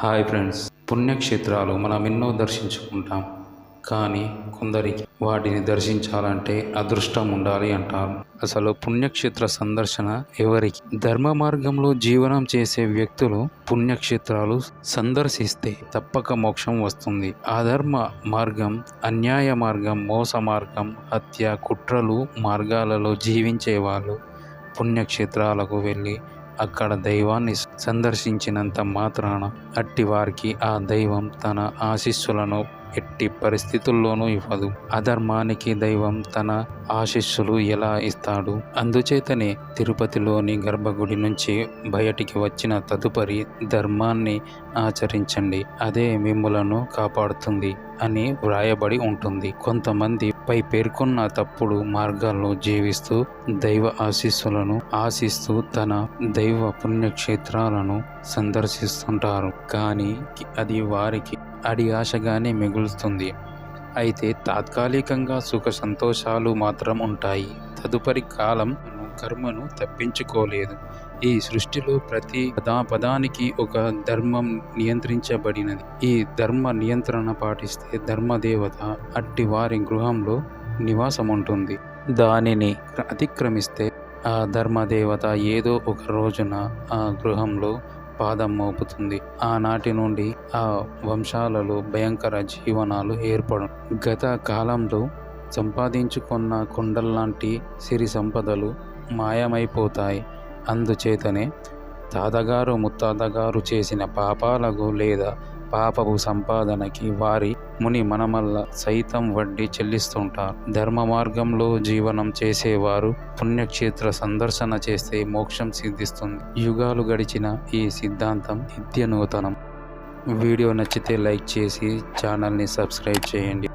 Hi friends. పుణ్యక్షేత్రాలు మనం ఎన్నో దర్శించుకుంటాం. కానీ కొందరికి వాటిని దర్శించాలంటే అదృష్టం ఉండాలి అంటారు. అసలు పుణ్యక్షేత్ర సందర్శన ఎవరికి? ధర్మ మార్గంలో జీవనం చేసే వ్యక్తులు పుణ్యక్షేత్రాలు సందర్శిస్తే తప్పక మోక్షం వస్తుంది. అధర్మ మార్గం అన్యాయ మార్గం మోస మార్గం హత్య కుట్రలు మార్గాలలో జీవించే వాళ్ళు పుణ్యక్షేత్రాలకు వెళ్ళి అక్కడ దైవాన్ని సందర్శించినంత మాత్రాన అట్టి వారికి ఆ దైవం తన ఆశీస్సులను ఎట్టి పరిస్థితుల్లోనూ ఇవ్వదు. అధర్మానికి దైవం తన ఆశీస్సులు ఎలా ఇస్తాడు? అందుచేతనే తిరుపతిలోని గర్భగుడి నుంచి బయటికి వచ్చిన తదుపరి ధర్మాన్ని ఆచరించండి. అదే మిమ్ములను కాపాడుతుంది అని వ్రాయబడి ఉంటుంది. కొంతమంది పై పేర్కొన్న తప్పుడు మార్గాల్లో జీవిస్తూ దైవ ఆశీస్సులను ఆశిస్తూ తన దైవ పుణ్యక్షేత్రాలను సందర్శిస్తుంటారు. కానీ అది వారికి అడి ఆశగానే మిగులుతుంది అయితే తాత్కాలికంగా సుఖ సంతోషాలు మాత్రం ఉంటాయి. తదుపరి కాలం కర్మను తప్పించుకోలేదు. ఈ సృష్టిలో ప్రతి పదా పదానికి ఒక ధర్మం నియంత్రించబడినది. ఈ ధర్మ నియంత్రణ పాటిస్తే ధర్మదేవత అట్టి వారి గృహంలో నివాసం ఉంటుంది దానిని అతిక్రమిస్తే ఆ ధర్మదేవత ఏదో ఒక రోజున ఆ గృహంలో పాదం మోపుతుంది. ఆనాటి నుండి ఆ వంశాలలో భయంకర జీవనాలు ఏర్పడు గత కాలంలో సంపాదించుకున్న కొండల్లాంటి సిరి సంపదలు మాయమైపోతాయి. అందుచేతనే తాతగారు ముత్తాతగారు చేసిన పాపాలకు లేదా పాపపు సంపాదనకి వారి ముని మనమల్ల సైతం వడ్డీ చెల్లిస్తుంటారు. ధర్మ మార్గంలో జీవనం చేసేవారు పుణ్యక్షేత్ర సందర్శన చేస్తే మోక్షం సిద్ధిస్తుంది. యుగాలు గడిచిన ఈ సిద్ధాంతం నిత్య నూతనం వీడియో నచ్చితే లైక్ చేసి ఛానల్ని సబ్స్క్రైబ్ చేయండి.